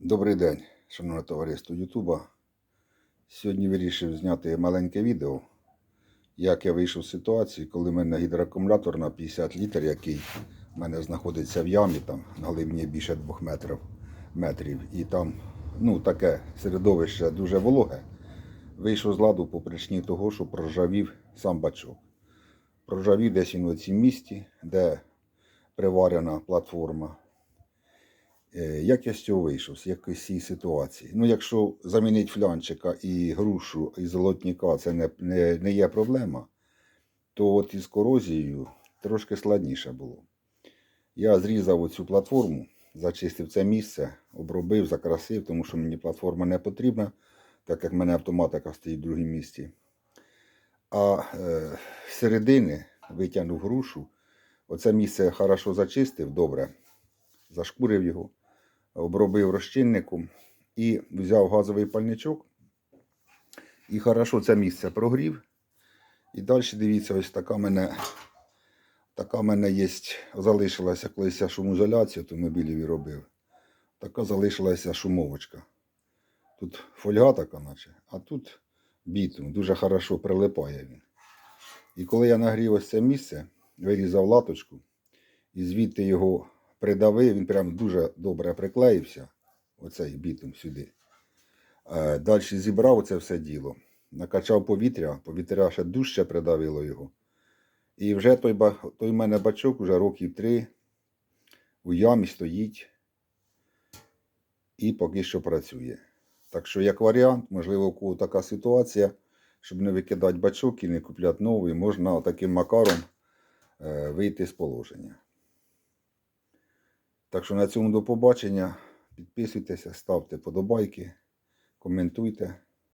Добрий день, шановне товариство Ютуба. Сьогодні вирішив зняти маленьке відео, як я вийшов з ситуації, коли в мене гідроакумулятор на 50 літрів, який в мене знаходиться в ямі, там на глибині більше 2 метрів, метрів, і там ну, таке середовище дуже вологе. Вийшов з ладу по причині того, що проржавів сам бачок. Проржавів десь він у цій місті, де приварена платформа. Е, Як я з цього вийшов, з якоїсь ситуації? Ну, якщо замінити флянчика і грушу, і золотника це не, не, не є проблема, то от із корозією трошки складніше було. Я зрізав оцю платформу, зачистив це місце, обробив, закрасив, тому що мені платформа не потрібна, так як в мене автоматика стоїть в другому місці. А е, середини витягнув грушу. Оце місце хорошо зачистив, добре, зашкурив його, обробив розчинником і взяв газовий пальничок. І хорошо це місце прогрів. І далі дивіться, ось така в мене, така мене є, залишилася колись я шумоізоляцію автомобілів і робив. Така залишилася шумовочка. Тут фольга така, наче, а тут бітум. Дуже хорошо прилипає він. І коли я нагрів ось це місце, вирізав латочку і звідти його придавив, він прям дуже добре приклеївся, оцей бітум сюди. Е, Далі зібрав це все діло, накачав повітря, повітря ще дужче придавило його. І вже той, той мене бачок вже років три у ямі стоїть і поки що працює. Так що, як варіант, можливо, у кого така ситуація, щоб не викидати бачок і не купляти новий, можна таким макаром е, вийти з положення. Так що на цьому до побачення. Підписуйтеся, ставте подобайки, коментуйте.